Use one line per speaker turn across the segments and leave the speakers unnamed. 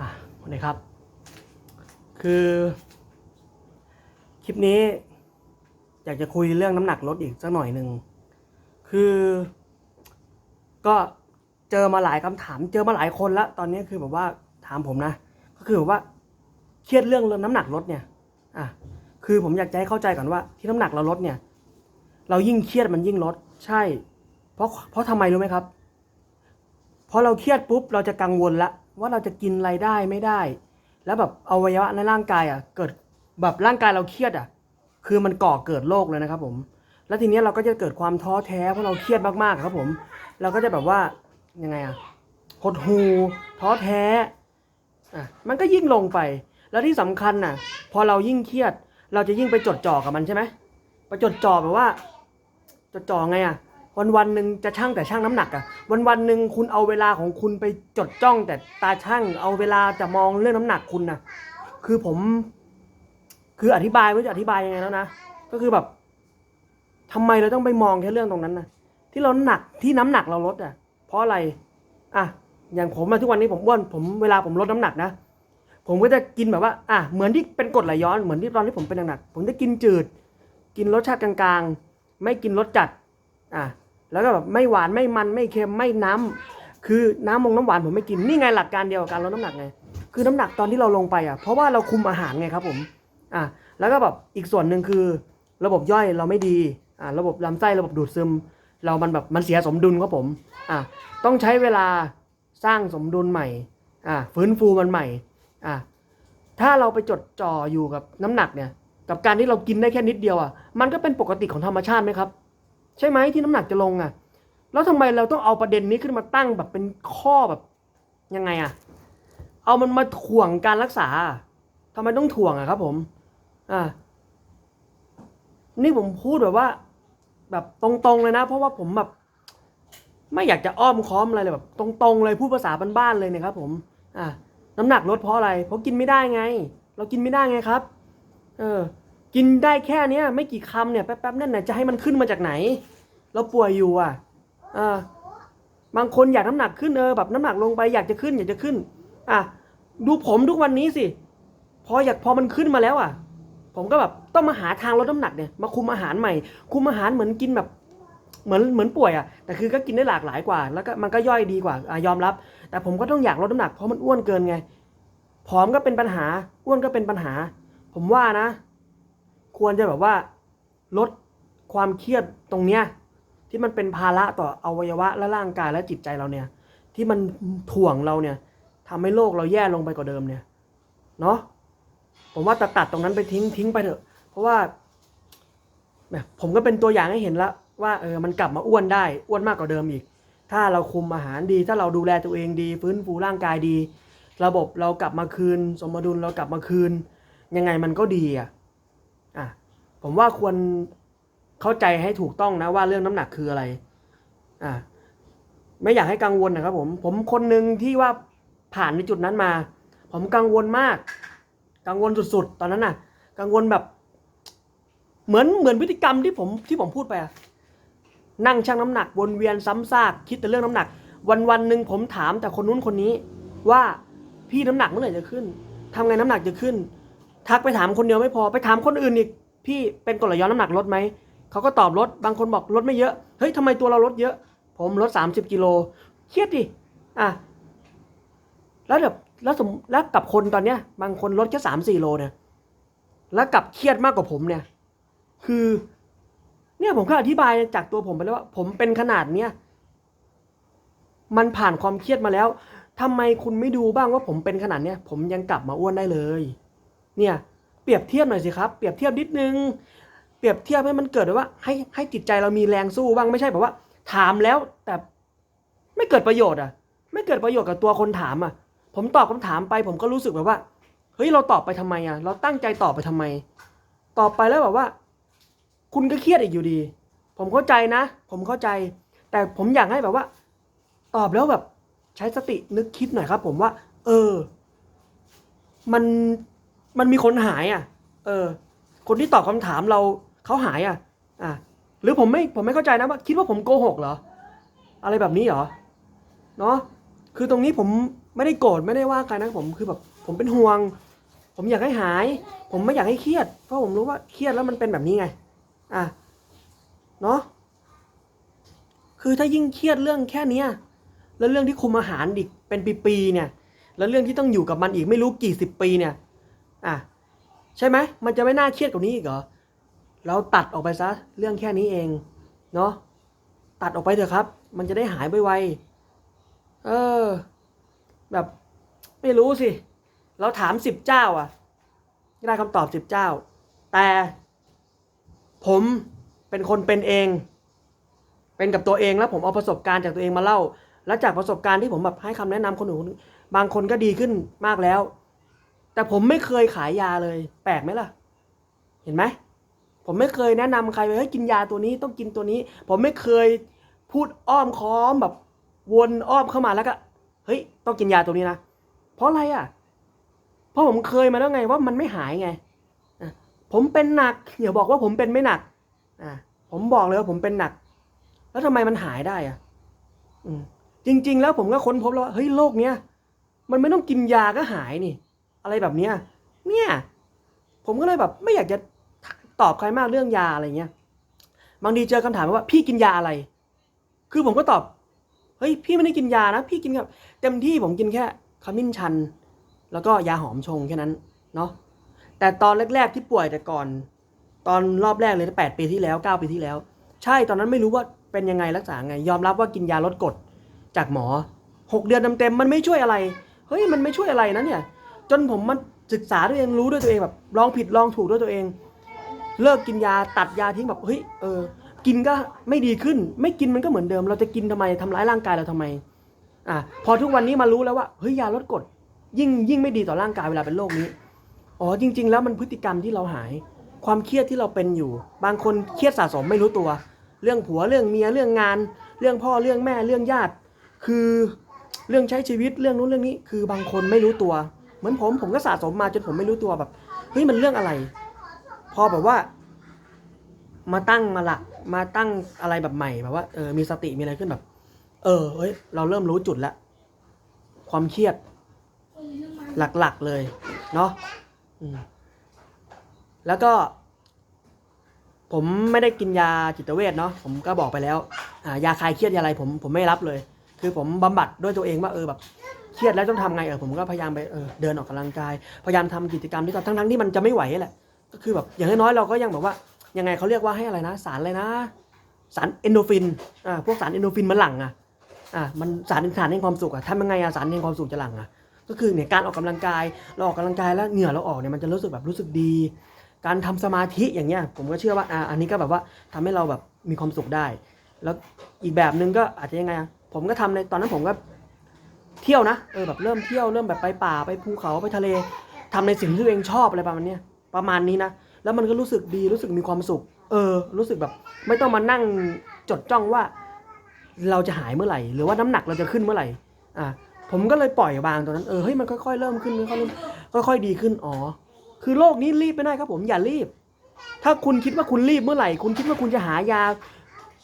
อะวันนี้ครับ คือ คลิปนี้ อยากจะคุยเรื่องน้ำหนักลดอีกสักหน่อยหนึ่ง คือ ก็เจอมาหลายคำถาม เจอมาหลายคนล้วตอนนี้คือแบบว่าถามผมนะ ก็คือแบบว่าเครียดเรื่องน้ำหนักลดเนี่ย อะ คือผมอยากจะให้เข้าใจก่อนว่า ที่น้ำหนักเราลดเนี่ย เรายิ่งเครียดมันยิ่งลด ใช่ เพราะ เพราะทำไมรู้ไหมครับพอเราเครียดปุ๊บเราจะกังวลละ ว่าเราจะกินอะไรได้ไม่ได้ แล้วแบบอวัยวะในร่างกายอะเกิดแบบร่างกายเราเครียดอะคือมันก่อเกิดโรคเลยนะครับผม แล้วทีเนี้ยเราก็จะเกิดความท้อแท้เพราะเราเครียดมากๆครับผม เราก็จะแบบว่ายังไงอะหดหูท้อแท้อะมันก็ยิ่งลงไป แล้วที่สำคัญน่ะ พอเรายิ่งเครียด เราจะยิ่งไปจดจ่อกับมันใช่ไหมไปจดจ่อแบบว่า จดจ่อไงอะ วันวันหนึ่งจะช่างแต่ช่างน้ำหนักอะวันวันหนึ่งคุณเอาเวลาของคุณไปจดจ้อง แต่ตาช่างเอาเวลาจะมองเรื่องน้ำหนักคุณนะคือผม คืออธิบายไม่จะอธิบายยังไงแล้วนะก็คือแบบทำไมเราต้องไปมองแค่เรื่องตรงนั้นนะที่เราหนักที่น้ำหนักเราลดอะเพราะอะไรอะอย่างผมมาทุกวันนี้ผมอ้วนผมเวลาผมลดน้ำหนักนะผมก็จะกินแบบว่า อะเหมือนที่เป็นกรดไหลย้อนเหมือนที่ตอนที่ผมเป็นหนักๆผมจะกินจืด กินรสชาติกลางๆ ไม่กินรสจัด อะ แล้วก็แบบไม่หวานไม่มันไม่เค็มไม่น้ำคือน้ำมงน้ำหวานผมไม่กินนี่ไงหลักการเดียวกับการลดน้ำหนักไงคือน้ำหนักตอนที่เราลงไปอะเพราะว่าเราคุมอาหารไงครับผมอะแล้วก็แบบอีกส่วนหนึ่งคือ ระบบย่อยเราไม่ดีอะระบบลำไส้ระบบดูดซึม เรามันแบบมันเสียสมดุลครับผมอะต้องใช้เวลาสร้างสมดุลใหม่อะฟื้นฟูมันใหม่อะถ้าเราไปจดจ่ออยู่กับน้ำหนักเนี่ยกับการที่เรากินได้แค่นิดเดียวอะมันก็เป็นปกติของธรรมชาติไหมครับ ใช่ไหมที่น้ำหนักจะลงอะ แล้วทำไมเราต้องเอาประเด็นนี้ขึ้นมาตั้งแบบเป็นข้อแบบยังไงอะ เอามันมาถ่วงการรักษาทำไมต้องถ่วงอะครับ ผม อ่า นี่ผมพูดแบบว่า แบบตรงๆเลยนะ เพราะว่าผมแบบไม่อยากจะอ้อมค้อมอะไรเลยแบบ ตรงๆเลยพูดภาษาบ้านๆเลยนี่ยครับ ผม อ่าน้ำหนักลดเพราะอะไร เพราะกินไม่ได้ไง เรากินไม่ได้ไงครับ เออ กินได้แค่เนี้ยไม่กี่คำเนี่ยแป๊บๆนั่นน่ะจะให้มันขึ้นมาจากไหน เราป่วยอยู่อะอ่าบางคนอยากน้ำหนักขึ้นเออแบบน้ำหนักลงไปอยากจะขึ้นอยากจะขึ้น อะดูผมทุกวันนี้สิพออยากพอมันขึ้นมาแล้วอะ ผมก็แบบต้องมาหาทางลดน้ำหนักเนี่ยมาคุมอาหารใหม่ คุมอาหารเหมือนกินแบบเหมือนเหมือนป่วยอะแต่คือก็กินได้หลากหลายกว่า แล้วก็มันก็ย่อยดีกว่าอะยอมรับ แต่ผมก็ต้องอยากลดน้ำหนักเพราะมันอ้วนเกินไงผอมก็เป็นปัญหาอ้วนก็เป็นปัญหา ผมว่านะ ควรจะแบบว่าลดความเครียดตรงเนี้ยที่มันเป็นภาระต่ออวัยวะและร่างกายและจิตใจเราเนี่ย ที่มันถ่วงเราเนี่ยทำให้โลกเราแย่ลงไปกว่าเดิมเนี่ยเนาะผมว่าตัดตัดตรงนั้นไปทิ้งทิ้งไปเถอะ เพราะว่าแหมผมก็เป็นตัวอย่างให้เห็นแล้วว่าเออมันกลับมาอ้วนได้อ้วนมากกว่าเดิมอีก ถ้าเราคุมอาหารดี ถ้าเราดูแลตัวเองดี ฟื้นฟูร่างกายดี ระบบเรากลับมาคืน สมดุลเรากลับมาคืน ยังไงมันก็ดีอะอะ ผมว่าควรเข้าใจให้ถูกต้องนะว่าเรื่องน้ำหนักคืออะไร อะไม่อยากให้กังวลนะครับ ผม ผมคนหนึ่งที่ว่าผ่านในจุดนั้นมา ผมกังวลมาก กังวลสุดๆ ตอนนั้นน่ะ กังวลแบบ เหมือนเหมือนพฤติกรรมที่ผมที่ผมพูดไปอะนั่งชั่งน้ำหนักวนเวียนซ้ำซากคิดแต่เรื่องน้ำหนัก วันวันๆหนึ่งผมถามแต่คนนู้นคนนี้ ว่าพี่น้ำหนักเมื่อไหร่จะขึ้นทำไงน้ำหนักจะขึ้น ทักไปถามคนเดียวไม่พอไปถามคนอื่นอีก พี่เป็นกรดไหลย้อนน้ำหนักลดไหม เขาก็ตอบลด บางคนบอกลดไม่เยอะ เฮ้ยทำไมตัวเราลดเยอะ ผมลดสามสิบกิโล เครียดดิ อะ แล้วแบบแล้วสมแล้วกับคนตอนเนี้ย บางคนลดแค่สามสี่โลเนี่ย แล้วกับเครียดมากกว่าผมเนี่ย คือ เนี่ยผมก็อธิบายจากตัวผมไปแล้วว่า ผมเป็นขนาดเนี้ย มันผ่านความเครียดมาแล้วทำไมคุณไม่ดูบ้างว่าผมเป็นขนาดเนี้ย ผมยังกลับมาอ้วนได้เลย เนี่ย เปรียบเทียบหน่อยสิครับ เปรียบเทียบนิดนึง เปรียบเทียบให้มันเกิดแบบว่าให้ให้จิตใจเรามีแรงสู้บ้างไม่ใช่แบบว่า ถามแล้วแต่ไม่เกิดประโยชน์อะ ไม่เกิดประโยชน์กับตัวคนถามอะ ผมตอบคำถามไป ผมก็รู้สึกแบบว่าเฮ้ยเราตอบไปทำไมอะ เราตั้งใจตอบไปทำไม ตอบไปแล้วแบบว่า คุณก็เครียดอีกอยู่ดี ผมเข้าใจนะ ผมเข้าใจ แต่ผมอยากให้แบบว่า ตอบแล้วแบบ ใช้สตินึกคิดหน่อยครับ ผมว่า เออ มัน มันมีคนหายอะ เออ คนที่ตอบคำถามเราเขาหายอะ อะ หรือผมไม่ผมไม่เข้าใจนะว่าคิดว่าผมโกหกเหรอ อะไรแบบนี้เหรอ เนาะคือตรงนี้ผมไม่ได้โกรธไม่ได้ว่าใครนะผมคือแบบผมเป็นห่วง ผมอยากให้หาย ผมไม่อยากให้เครียด เพราะผมรู้ว่าเครียดแล้วมันเป็นแบบนี้ไง อะ เนาะคือถ้ายิ่งเครียดเรื่องแค่เนี้ยแล้วเรื่องที่คุมอาหารอีกเป็นปีๆเนี่ย แล้วเรื่องที่ต้องอยู่กับมันอีกไม่รู้กี่สิบปีเนี่ย อะใช่ไหมมันจะไม่น่าเครียดกว่านี้อีกเหรอเราตัดออกไปซะเรื่องแค่นี้เองเนาะตัดออกไปเถอะครับ มันจะได้หายไวๆเออ แบบไม่รู้สิ เราถามสิบเจ้าอะได้คำตอบสิบเจ้า แต่ผมเป็นคนเป็นเอง เป็นกับตัวเองแล้วผมเอาประสบการณ์จากตัวเองมาเล่า แล้วจากประสบการณ์ที่ผมแบบให้คำแนะนำคนอื่นบางคนก็ดีขึ้นมากแล้ว แต่ผมไม่เคยขายยาเลย แปลกไหมล่ะ เห็นไหม ผมไม่เคยแนะนำใครเลยให้ยกินยาตัวนี้ต้องกินตัวนี้ ผมไม่เคยพูดอ้อมค้อมแบบ วนอ้อมเข้ามาแล้วก็เฮ้ยต้องกินยาตัวนี้นะ เพราะอะไรอะ เพราะผมเคยมาแล้วไงว่ามันไม่หายไง ผมเป็นหนักอย่าบอกว่าผมเป็นไม่หนักอะผมบอกเลยว่าผมเป็นหนัก แล้วทำไมมันหายได้อะจริง ๆ แล้วผมก็ค้นพบแล้วว่าเฮ้ยโรคเนี้ยมันไม่ต้องกินยาก็หายนี่ อะไรแบบเนี้ยเนี่ย ผมก็เลยแบบไม่อยากจะตอบใครมากเรื่องยาอะไรเงี้ยบางทีเจอคำถามว่าพี่กินยาอะไร คือผมก็ตอบเฮ้ยพี่ไม่ได้กินยานะ พี่กินแบบเต็มที่ผมกินแค่ขมิ้นชัน แล้วก็ยาหอมชงแค่นั้นเนาะแต่ตอนแรก ๆที่ป่วยแต่ก่อน ตอนรอบแรกเลยแปดปีที่แล้วเก้าปีที่แล้ว ใช่ตอนนั้นไม่รู้ว่าเป็นยังไงรักษาไง ยอมรับว่ากินยาลดกรดจากหมอหกเดือนเต็มๆมันไม่ช่วยอะไร เฮ้ยมันไม่ช่วยอะไรนะเนี่ย จนผมมาศึกษาด้วยเองรู้ด้วยตัวเองแบบลองผิดลองถูกด้วยตัวเอง เลิกกินยาตัดยาทิ้งแบบเฮ้ยเออกินก็ไม่ดีขึ้น ไม่กินมันก็เหมือนเดิม เราจะกินทำไมทำร้ายร่างกายเราทำไมอะพอทุกวันนี้มารู้แล้วว่าเฮ้ยยาลดกรดยิ่งยิ่งไม่ดีต่อร่างกายเวลาเป็นโรคนี้อ๋อจริง ๆ แล้วมันพฤติกรรมที่เราหาย ความเครียดที่เราเป็นอยู่ บางคนเครียดสะสมไม่รู้ตัว เรื่องผัวเรื่องเมียเรื่องงาน เรื่องพ่อเรื่องแม่เรื่องญาติ คือเรื่องใช้ชีวิตเรื่องนู้นเรื่องนี้ คือบางคนไม่รู้ตัว เหมือนผมผมก็สะสมมาจนผมไม่รู้ตัวแบบเฮ้ยมันเรื่องอะไร พอแบบว่า มาตั้งมาหลักมาตั้งอะไรแบบใหม่แบบว่าเออมีสติมีอะไรขึ้นแบบ เออเฮ้ยเราเริ่มรู้จุดล้วความเครียด หลักๆเลย เนาะแล้วก็ ผมไม่ได้กินยาจิตเวชเนาะผมก็บอกไปแล้ว อ่ายาคลายเครียดยาอะไรผมผมไม่รับเลย คือผมบำบัดด้วยตัวเองว่าเออแบบ เครียดแล้วต้องทำไงเออผมก็พยายามไปเออเดินออกกำลังกาย พยายามทำกิจกรรมที่ทั้งทั้งที่มันจะไม่ไหวแหละ ก็คือแบบอย่างน้อยเราก็ยังแบบว่ายังไงเขาเรียกว่าให้อะไรนะ สารอะไรนะ สารเอนโดฟินอ่าพวกสารเอนโดฟินมันหลั่งอะอ่ามันสารสารแห่งความสุขอะทำยังไงอะสารแห่งความสุขจะหลั่งอะก็คือเนี่ยการออกกำลังกายเราออกกำลังกายแล้วเหงื่อเราออกเนี่ยมันจะรู้สึกแบบรู้สึกดี การทำสมาธิอย่างเงี้ยผมก็เชื่อว่าอ่าอันนี้ก็แบบว่าทำให้เราแบบมีความสุขได้ แล้วอีกแบบหนึ่งก็อาจจะยังไงอะผมก็ทำในตอนนั้นผมก็ เที่ยวนะเออแบบเริ่มเที่ยวเริ่มแบบไปป่าไปภูเขาไปทะเลทำในสิ่งที่ตัวเองชอบอะไรประมาณนี้ประมาณนี้นะแล้วมันก็รู้สึกดีรู้สึกมีความสุข เออ รู้สึกแบบ ไม่ต้องมานั่งจดจ้องว่า เราจะหายเมื่อไหร่ หรือว่าน้ำหนักเราจะขึ้นเมื่อไหร่อ่าผมก็เลยปล่อยวางตรงนั้นเออเฮ้ยมันค่อยๆเริ่มขึ้นค่อยๆเริ่มค่อยๆดีขึ้นอ๋อคือโลกนี้รีบไม่ได้ครับ ผมอย่ารีบ ถ้าคุณคิดว่าคุณรีบเมื่อไหร่ คุณคิดว่าคุณจะหายา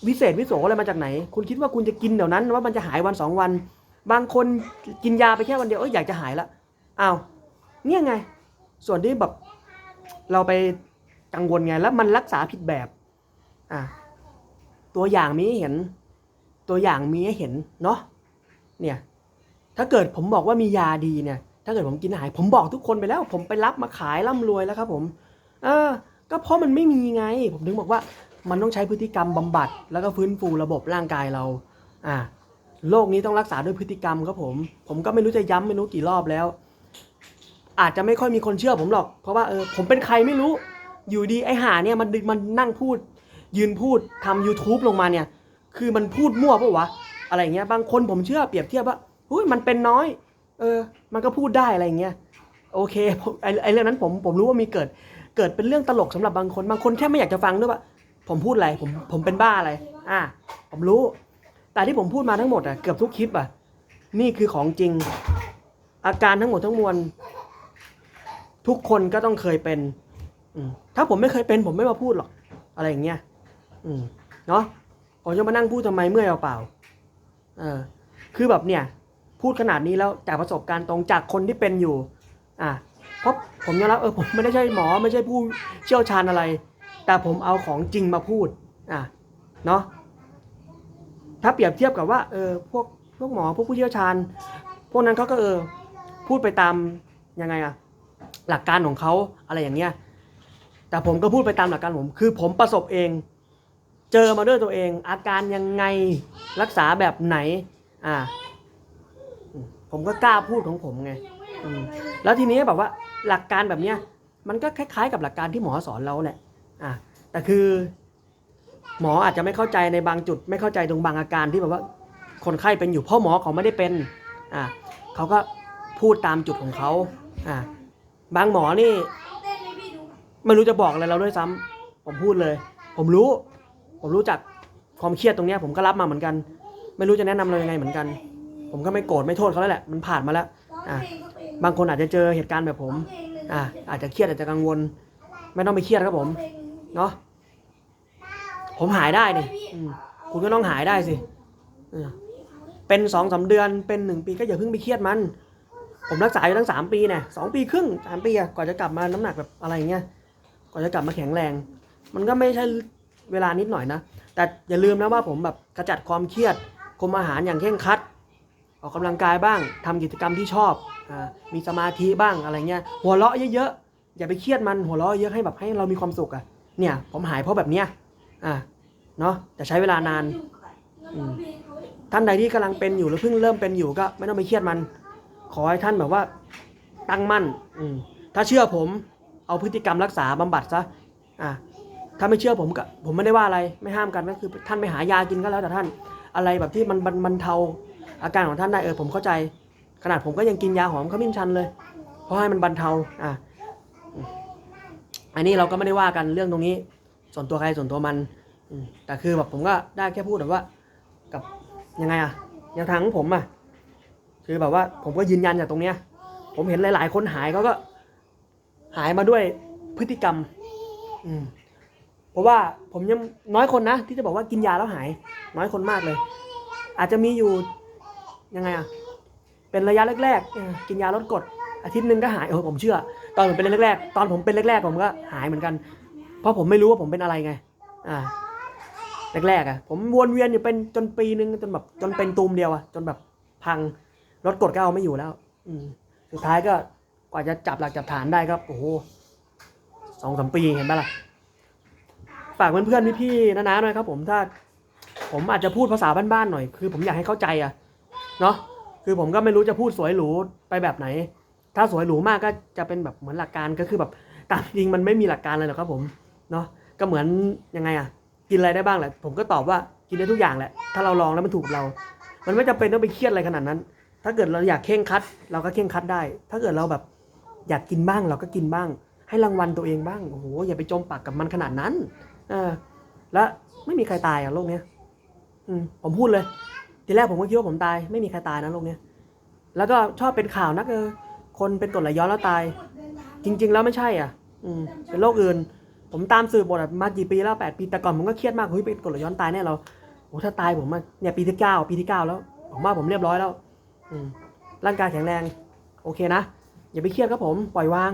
วิเศษวิโสอะไรมาจากไหน คุณคิดว่าคุณจะกินเดี๋ยวนั้นว่ามันจะหายวันสองวัน บางคนกินยาไปแค่วันเดียวเอออยากจะหายละอ้าวเนี่ยไง ส่วนที่แบบเราไปกังวลไงแล้วมันรักษาผิดแบบอะตัวอย่างมีให้เห็น ตัวอย่างมีให้เห็นเนาะเนี่ยถ้าเกิดผมบอกว่ามียาดีเนี่ย ถ้าเกิดผมกินหาย ผมบอกทุกคนไปแล้ว ผมไปรับมาขายร่ำรวยแล้วครับผม เออ ก็เพราะมันไม่มีไง ผมถึงบอกว่ามันต้องใช้พฤติกรรมบำบัด แล้วก็ฟื้นฟูระบบร่างกายเรา อ่า โรคนี้ต้องรักษาด้วยพฤติกรรมครับผม ผมก็ไม่รู้จะย้ำไม่รู้กี่รอบแล้ว อาจจะไม่ค่อยมีคนเชื่อผมหรอก เพราะว่าเออผมเป็นใครไม่รู้ อยู่ดีไอ้ห่าเนี่ยมันมันนั่งพูด ยืนพูดทำ YouTube ลงมาเนี่ย คือมันพูดมั่วปะวะ อะไรเงี้ย บางคนผมเชื่อเปรียบเทียบว่าหุ้ยมันเป็นน้อย เออ มันก็พูดได้อะไรเงี้ย โอเคไอไอเรื่องนั้นผมผมรู้ว่ามีเกิด เกิดเป็นเรื่องตลกสำหรับบางคน บางคนแค่ไม่อยากจะฟังด้วยว่าผมพูดอะไร ผมผมเป็นบ้าอะไร อ่า ผมรู้ แต่ที่ผมพูดมาทั้งหมดอะเกือบทุกคลิปอะนี่คือของจริง อาการทั้งหมดทั้งมวล ทุกคนก็ต้องเคยเป็นถ้าผมไม่เคยเป็น ผมไม่มาพูดหรอก อะไรอย่างเงี้ยเนาะผมจะมานั่งพูดทำไมเมื่อยเปล่าเออคือแบบเนี่ย พูดขนาดนี้แล้วจากประสบการณ์ตรงจากคนที่เป็นอยู่ อะเพราะผมยอมรับเออผมไม่ได้ใช่หมอไม่ใช่ผู้เชี่ยวชาญอะไร แต่ผมเอาของจริงมาพูด อะ เนาะ ถ้าเปรียบเทียบกับว่าเออพวกพวกหมอพวกผู้เชี่ยวชาญ พวกนั้นเขาก็เออพูดไปตามยังไงอะหลักการของเขาอะไรอย่างเงี้ยแต่ผมก็พูดไปตามหลักการผมคือผมประสบเอง เจอมาด้วยตัวเอง อาการยังไงรักษาแบบไหนอ่าผมก็กล้าพูดของผมไงมแล้วทีนี้แบบว่าหลักการแบบเนี้ยมันก็คล้ายๆ กับหลักการที่หมอสอนเราแหละอ่าแต่คือ หมออาจจะไม่เข้าใจในบางจุด ไม่เข้าใจตรงบางอาการที่แบบว่าคนไข้เป็นอยู่เพราะหมอเขาไม่ได้เป็นอ่าเขาก็พูดตามจุดของเขาอ่าบางหมอนี่ไม่รู้จะบอกอะไรเราด้วยซ้ำผมพูดเลย ผมรู้ ผมรู้จักความเครียดตรงนี้ผมก็รับมาเหมือนกัน ไม่รู้จะแนะนำเรายังไงเหมือนกัน ผมก็ไม่โกรธไม่โทษเขาแล้วแหละมันผ่านมาแล้วอะบางคนอาจจะเจอเหตุการณ์แบบผมอ่าอาจจะเครียดอาจจะกังวล ไม่ต้องไปเครียดครับผมเนาะ ผมหายได้นี่อืมคุณก็ต้องหายได้สิเออเป็นสองสามเดือนเป็นหนึ่งปีก็อย่าเพิ่งไปเครียดมัน ผมรักษาอยู่ตั้งสามปีเนี่ยสองปีครึ่งสามปีอะกว่าจะกลับมาน้ำหนักแบบอะไรอย่างเงี้ยกว่าจะกลับมาแข็งแรง มันก็ไม่ใช่เวลานิดหน่อยนะ แต่อย่าลืมนะว่าผมแบบกระจัดความเครียดคุมอาหารอย่างเคร่งครัด ออกกำลังกายบ้างทำกิจกรรมที่ชอบอ่ามีสมาธิบ้างอะไรเงี้ย หัวเราะเยอะๆ อย่าไปเครียดมันหัวเราะเยอะให้แบบให้เรามีความสุขอะเนี่ยผมหายเพราะแบบเนี้ยอ่า เนาะแต่ใช้เวลานาน ท่านใดที่กำลังเป็นอยู่หรือเพิ่งเริ่มเป็นอยู่ก็ไม่ต้องไปเครียดมัน ขอให้ท่านแบบว่าตั้งมั่นอืถ้าเชื่อผมเอาพฤติกรรมรักษาบำบัดซะอ่าถ้าไม่เชื่อผมก็ผมไม่ได้ว่าอะไรไม่ห้ามกันก็คือท่านไปหายากินก็แล้วแต่ท่านอะไรแบบที่มันบรรเทาอาการของท่านได้เออผมเข้าใจ ขนาดผมก็ยังกินยาหอมขมิ้นชันเลย เพราะให้มันบรรเทาอ่าอืมอันนี้เราก็ไม่ได้ว่ากันเรื่องตรงนี้ ส่วนตัวใครส่วนตัวมัน แต่คือแบบผมก็ได้แค่พูดแบบว่า กับยังไงอะแนวทางของผมอะคือแบบว่าผมก็ยืนยันจากตรงเนี้ย ผมเห็นหลาย ๆ คนหายเขาก็ หายมาด้วยพฤติกรรม อืมเพราะว่าผมยังน้อยคนนะที่จะบอกว่ากินยาแล้วหาย น้อยคนมากเลย อาจจะมีอยู่ยังไงอะเป็นระยะแรกๆกินยาลดกรดอาทิตย์หนึ่งก็หายเออผมเชื่อ ตอนผมเป็นแรกๆตอนผมเป็นแรกๆผมก็หายเหมือนกัน เพราะผมไม่รู้ว่าผมเป็นอะไรไง อ่า แรกๆอะผมวนเวียนอยู่เป็นจนปีนึงจนแบบจนเป็นตูมเดียวอะจนแบบพังรถกดก็เอาไม่อยู่แล้ว อืมสุดท้ายก็กว่าจะจับหลักจับฐานได้ครับโอ้โหสองสามปีเห็นปะล่ะฝากเพื่อนๆพี่ๆนะๆหน่อยครับ ผมถ้า ผมอาจจะพูดภาษาบ้านๆหน่อย คือผมอยากให้เข้าใจอะเนาะคือผมก็ไม่รู้จะพูดสวยหรูไปแบบไหน ถ้าสวยหรูมากก็จะเป็นแบบเหมือนหลักการก็คือแบบตามจริงมันไม่มีหลักการเลยหรอกครับผมเนาะก็เหมือนยังไงอะ กินอะไรได้บ้างแหละ ผมก็ตอบว่ากินได้ทุกอย่างแหละ ถ้าเราลองแล้วมันถูกเรา มันไม่จำเป็นต้องไปเครียดอะไรขนาดนั้น ถ้าเกิดเราอยากเข่งคัด เราก็เข่งคัดได้ ถ้าเกิดเราแบบอยากกินบ้างเราก็กินบ้าง ให้รางวัลตัวเองบ้าง โอ้โห อย่าไปจมปากกับมันขนาดนั้นเออแล้วไม่มีใครตายอะโลกเนี้ยอืมผมพูดเลย ทีแรกผมก็คิดว่าผมตาย ไม่มีใครตายนะโลกเนี้ย แล้วก็ชอบเป็นข่าวนักเออคนเป็นกรดไหลย้อนแล้วตาย จริง ๆ แล้วไม่ใช่อะ อืมเป็นโรคอื่น ผมตามสื่อบทมากี่ปีแล้วแปดปีแต่ก่อนผมก็เครียดมากเฮ้ยเป็นกรดไหลย้อนตายแน่เราโอ้ถ้าตายผมเนี่ยปีที่เก้าปีที่เก้าแล้วผมว่าผมเรียบร้อยแล้วอืร่างกายแข็งแรง โอเคนะอย่าไปเครียดครับผมปล่อยวาง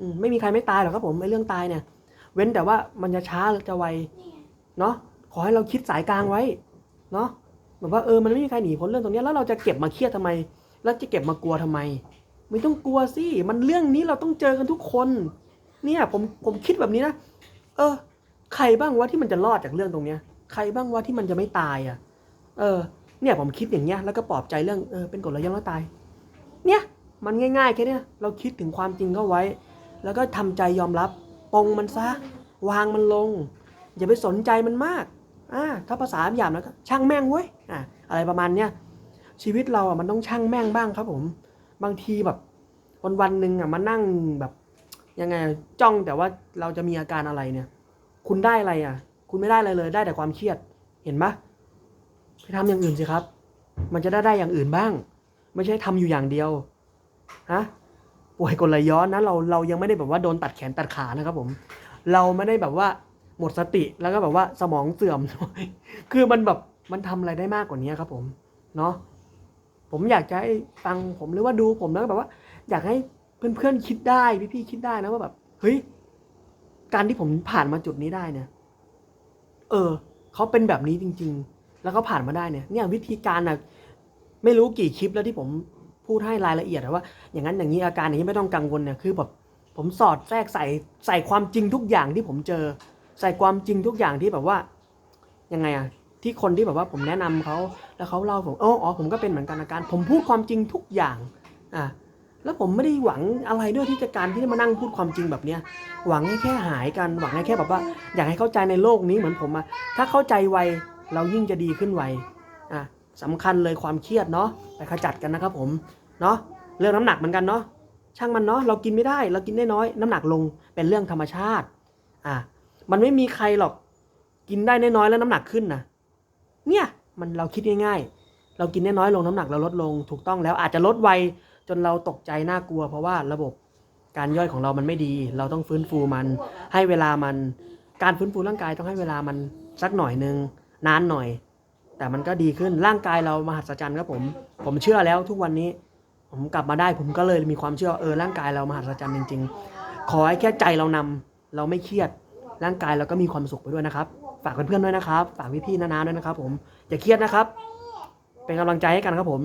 อืไม่มีใครไม่ตายหรอกครับผมไอ้เรื่องตายเนี่ย เว้นแต่ว่ามันจะช้าจะไวเนาะขอให้เราคิดสายกลางไว้เนาะแบบว่าเออมันไม่มีใครหนีพ้นเรื่องตรงนี้แล้วเราจะเก็บมาเครียดทำไม แล้วจะเก็บมากลัวทำไม ไม่ต้องกลัวสิมันเรื่องนี้เราต้องเจอกันทุกคน เนี่ยผมผมคิดแบบนี้นะ เออ ใครบ้างวะที่มันจะรอดจากเรื่องตรงเนี้ย ใครบ้างวะที่มันจะไม่ตายอะ เออ เนี่ยผมคิดอย่างเงี้ยแล้วก็ปลอบใจเรื่องเออเป็นกฎระยะแล้วตาย เนี่ยมันง่ายๆแค่เนี้ยเราคิดถึงความจริงเข้าไว้ แล้วก็ทำใจยอมรับปรงมันซะ วางมันลง อย่าไปสนใจมันมากอ่าถ้าภาษาหยาบแล้วก็ช่างแม่งเว้ยอ่าอะไรประมาณเนี้ยชีวิตเราอะมันต้องช่างแม่งบ้างครับผม บางทีแบบวันวันหนึ่งอะมานั่งแบบ ยังไงจ้องแต่ว่าเราจะมีอาการอะไรเนี่ย คุณได้อะไรอะ คุณไม่ได้อะไรเลย ได้แต่ความเครียด เห็นปะไปทำอย่างอื่นสิครับ มันจะได้ได้อย่างอื่นบ้าง ไม่ใช่ทำอยู่อย่างเดียวฮะป่วยกลไหลย้อนนะเราเรายังไม่ได้แบบว่าโดนตัดแขนตัดขานะครับ ผม เราไม่ได้แบบว่าหมดสติแล้วก็แบบว่าสมองเสื่อม คือมันแบบมันทำอะไรได้มากกว่านี้ครับ ผม เนาะผมอยากจะให้ฟังผมหรือว่าดูผมแล้วก็แบบว่า อยากให้ เพื่อนๆคิดได้พี่ๆคิดได้นะว่าแบบเฮ้ยการที่ผมผ่านมาจุดนี้ได้เนี่ย เออเขาเป็นแบบนี้จริง ๆ แล้วเขาผ่านมาได้เนี่ย เนี่ยวิธีการน่ะไม่รู้กี่คลิปแล้วที่ผมพูดให้รายละเอียดว่า อย่างนั้นอย่างนี้อาการอย่างนี้ไม่ต้องกังวลเนี่ยคือแบบผมสอดแทรกใส่ใส่ความจริงทุกอย่างที่ผมเจอ ใส่ความจริงทุกอย่างที่แบบว่ายังไงอะที่คนที่แบบว่าผมแนะนำเขาแล้วเขาเล่าผมอ๋ออ๋อผมก็เป็นเหมือนกันอาการ ผมพูดความจริงทุกอย่างอะ แล้วผมไม่ได้หวังอะไรด้วยที่จะการที่จะมานั่งพูดความจริงแบบเนี้ยหวังให้แค่หายกันหวังให้แค่แบบว่า อยากให้เข้าใจในโลกนี้เหมือนผมอะถ้าเข้าใจไวเรายิ่งจะดีขึ้นไวอะสำคัญเลยความเครียดเนาะไปขจัดกันนะครับผมเนาะเรื่องน้ำหนักเหมือนกันเนาะช่างมันเนาะเรากินไม่ได้ เรากินได้น้อยน้ำหนักลงเป็นเรื่องธรรมชาติอะมันไม่มีใครหรอกกินได้น้อยแล้วน้ำหนักขึ้นนะเนี่ยมันเราคิดง่ายๆ เรากินได้น้อยลงน้ำหนักเราลดลงถูกต้องแล้วอาจจะลดไว จนเราตกใจน่ากลัว เพราะว่าระบบการย่อยของเรามันไม่ดี เราต้องฟื้นฟูมัน ให้เวลามัน การฟื้นฟูร่างกายต้องให้เวลามันสักหน่อยนึงนานหน่อย แต่มันก็ดีขึ้นร่างกายเรามหัศจรรย์ครับผม ผมเชื่อแล้วทุกวันนี้ ผมกลับมาได้ผมก็เลยมีความเชื่อเออร่างกายเรามหัศจรรย์จริง ๆ ขอให้แค่ใจเรานำเราไม่เครียดร่างกายเราก็มีความสุขไปด้วยนะครับ ฝากเพื่อนๆด้วยนะครับ ฝากพี่ๆน้านาด้วยนะครับ ผมอย่าเครียดนะครับ เป็นกำลังใจให้กันครับผม